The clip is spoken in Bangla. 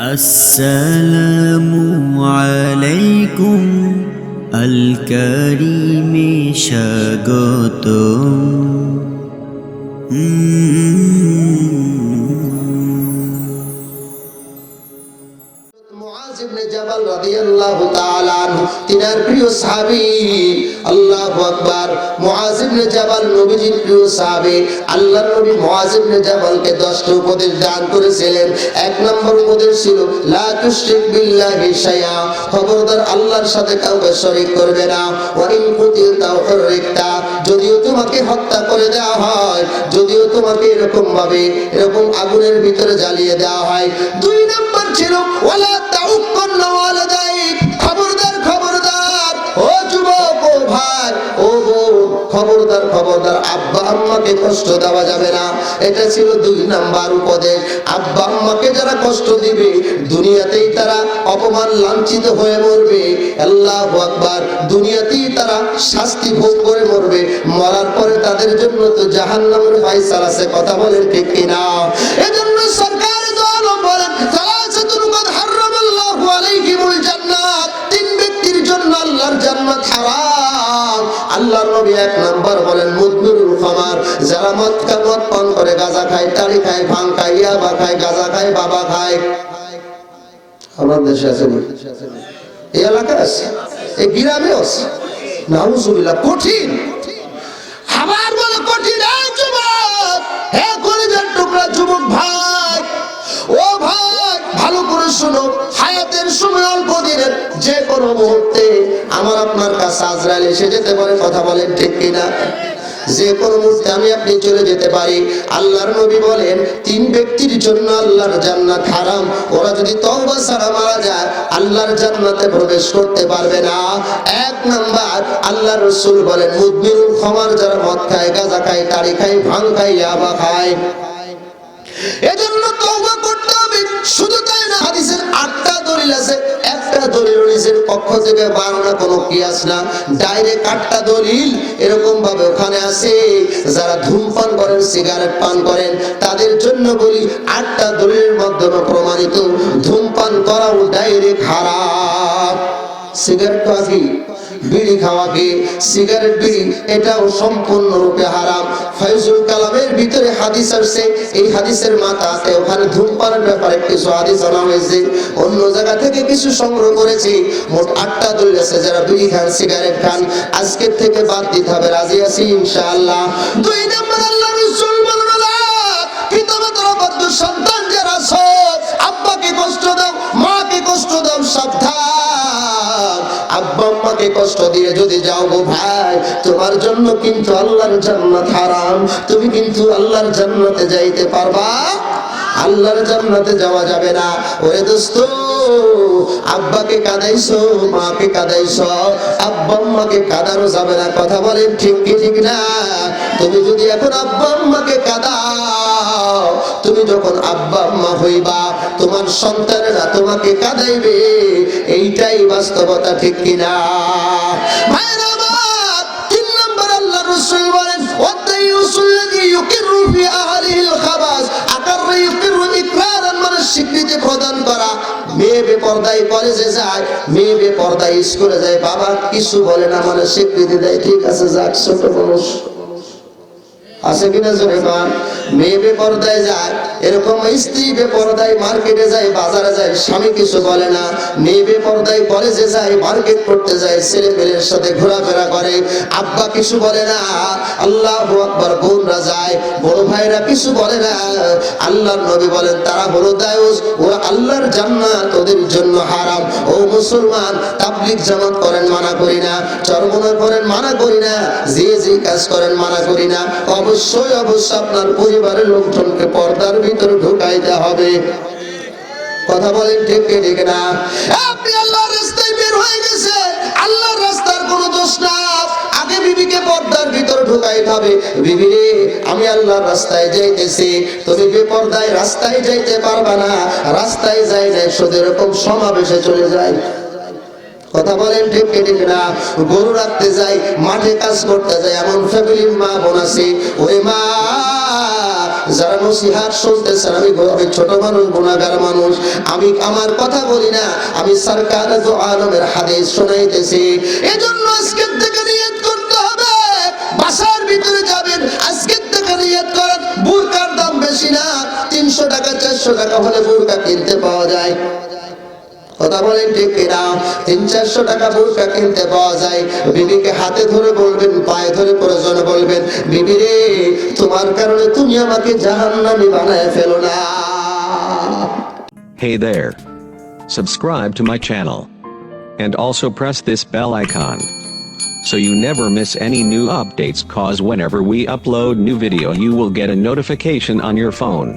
السلام عليكم الكريم স্বাগতম আনহু প্রিয় সাহাবী, আল্লাহু আকবার। ইবনে জাবাল নবীজির প্রিয় সাহাবী, আল্লাহর নবী মুআজ ইবনে জাবালকে 10টি উপদেশ দান করেছিলেন। এক নম্বর উপদেশ ছিল, লা তুশরিক বিল্লাহি শাইআ। খবরদার আল্লাহর সাথে কাউকে শরীক করবে না। ওয়া ইন কুতিলতাও হুররিকতা যদিও তোমাকে হত্যা করে দেওয়া হয়, যদিও তোমাকে এরকম ভাবে এরকম আগুনের ভিতরে জ্বালিয়ে দেওয়া হয়। দুই নম্বর ছিল, ওয়ালা তাউক্কান্না ওয়ালাদাইক খবরদার খবরদার। আব্বা আম্মাকে কষ্ট দেওয়া যাবে না। এটা ছিল দুই নাম্বার উপদেশ। আব্বা আম্মাকে যারা কষ্ট দিবে, দুনিয়াতেই তারা অপমান লাঞ্ছিত হয়ে মরবে। আল্লাহ আকবার। দুনিয়াতেই তারা শাস্তি ভোগ করে মরবে। মরার পরে তাদের জন্য তো জাহান্নামের ফাইসাল আছে, কথা বলেন ঠিক কিনা? এজন্য সরকার জান্নাত হারাম। আল্লাহর নবী এক যারা মদ মদ পান করে গাঁজা খায়, তালি খায়, ভাং খায়, ইয়াবা খায়, গাঁজা খায়, বাবা খায়। আমার দেশে আছে এই এলাকায় আছে? এই গ্রামে আছে? কঠিন। আবার বলে কঠিন যুবক হে টুকরা যুবক ভাই। ও ভাই, ভালো করে শোনো, হায়াতের সময় অল্প দিনের যে কোনো মুহূর্তে আমার আপনার কাছে আজরাইল এসে যেতে পারে, কথা বলেন ঠিক কিনা? যে কোনো মুহূর্তে আমি আপনি চলে যেতে পারি। আল্লাহর নবী বলেন, তিন ব্যক্তির জন্য আল্লাহর জান্নাত হারাম। ওরা যদি তওবা ছাড়া মারা যায়, আল্লাহর জান্নাতে প্রবেশ করতে পারবে না। এক নাম্বার আল্লাহ রসুল বলেন মুদবিরুল খমার যারা মদ খায়, গাঁজা খায়, তাড়ি খায়, ভাং খায়, ইয়াবা খায়। এজন্য তওবা করতে হবে। শুধু তাই না, হাদিসের আটটা আছে, একটা দলিল নিজের পক্ষ থেকে বানানো কোনো কিয়াস না ডাইরেক্ট আটটা দলিল এরকম ভাবে ওখানে আছে। যারা ধূমপান করেন, সিগারেট পান করেন, তাদের জন্য বলি আটটা দলিলের মাধ্যমে প্রমাণিত, ধূমপান করাও ডাইরেক্ট হারাম। সিগারেট তো বিড়ি সিগারেট বিড়ি, এটাও সম্পূর্ণরূপে হারাম। ফাইজুল কালামের ভিতরে হাদিস আসছে, এই হাদিসের মাথাতে ওখানে ধূমপানের ব্যাপারে কিছু হাদিস আনা হয়েছে। অন্য জায়গা থেকে কিছু সংগ্রহ করেছি, মোট আটটা আছে যারা বিড়ি খান, সিগারেট খান। আজকের থেকে বাদ দিতে হবে, রাজি আছি ইনশাআল্লাহ। দুই নম্বর আল্লাহ আব্বা আম্মাকে কষ্ট দিয়ে যদি যাও গো ভাই, তোমার জন্য কিন্তু আল্লাহর জান্নাত হারাম। তুমি কিন্তু আল্লাহর জান্নাতে যাইতে পারবা। আল্লাহর জান্নাতে যাওয়া যাবে না। ওরে দোস্ত, আব্বাকে কাদাইছো, মাকে কাদাইছো, আব্বা আম্মাকে কাদানো যাবে না। কথা বলেন ঠিক কি ঠিক না? তুমি যদি এখন আব্বা আম্মাকে কাদাও, তুমি যখন আব্বা আম্মা হইবা তোমার সন্তানেরা তোমাকে কাদাইবে, এইটাই বাস্তবতা, ঠিক কিনা? মানে স্বীকৃতি প্রদান করা। মেয়ে বেপরদায় কলেজে যায়, মেয়ে বেপরদায় স্কুলে যায়, বাবা কিছু বলে না মানে স্বীকৃতি দেয়, ঠিক আছে, যাক, ছোট মানুষ। আছে কিনা জোরে কন মেয়ে বেপরদায় যায়, এরকম স্ত্রী বেপরদায় মার্কেটে যায়, বাজারে যায়, স্বামী কিছু বলে না। মেয়ে বেপরদায় কলেজে যায় মার্কেট করতে যায় ছেলে পেলের সাথে ঘোরাফেরা করে। আব্বা কিছু বলে না, আল্লাহ আকবার বোনরা যায় বড় ভাইরা কিছু বলে না। আল্লাহর নবী বলেন, তারা হলো দায়ুস ওরা আল্লাহর জান্নাত, ওদের জন্য হারাম। ও মুসলমান, তাবলিগ জামাত করেন মানা করি না চরমনা করেন মানা করি না, যে যে কাজ করেন মানা করি না। অবশ্যই অবশ্যই অবশ্যই আপনার পরিবারের লোকজনকে পর্দার ভিতরে ঢুকাইতে হবে। কথা বলেন ঠিক ঠিক না? আপনি আল্লাহর রাস্তায় বের হয়ে গেছে। আল্লাহর রাস্তার কোনো দোষ না। আগে বিবিকে পর্দার ভিতর ঢুকাইতে হবে। বিবি আমি আল্লাহর রাস্তায় যাইতেছি। তুমি বেপর্দায় রাস্তায় যাইতে পারবা না? রাস্তায় যাই না শুধু এরকম সমাবেশে চলে যায়। কথা বলেন ঠিক ঠিক না? গরু রাখতে যাই, মাঠে কাজ করতে যাই, এমন ফ্যামিলির মা বোন আছে। ওই মা, যারা নসিহাত শুনতেছেন, আমি আমি ছোট মানুষ, গুণাগার মানুষ। আমি আমার কথা বলি না, আমি সরকার তো আলমের হাদিস শোনাইতেছি। এজন্য আজকের থেকে নিয়ত করতে হবে, বাসার ভিতরে যাবেন, আজকের থেকে নিয়ত করেন, বুরকার দাম বেশি না, তিনশো টাকা, চারশো টাকা হলে বুরকা কিনতে পাওয়া যায়। কথা বলেন ঠিক কিনা তিন চারশো টাকা বোরকা কিনতে পাওয়া যায় বিবিকে হাতে ধরে বলবেন পায়ে ধরে প্রয়োজন বলবেন বিবি রে তোমার কারণে তুমি আমাকে জাহান্নামী বানায় ফেলো না Hey there. Subscribe to my channel. And also press this bell icon. So you never miss any new updates cause whenever we upload new video you will get a notification on your phone.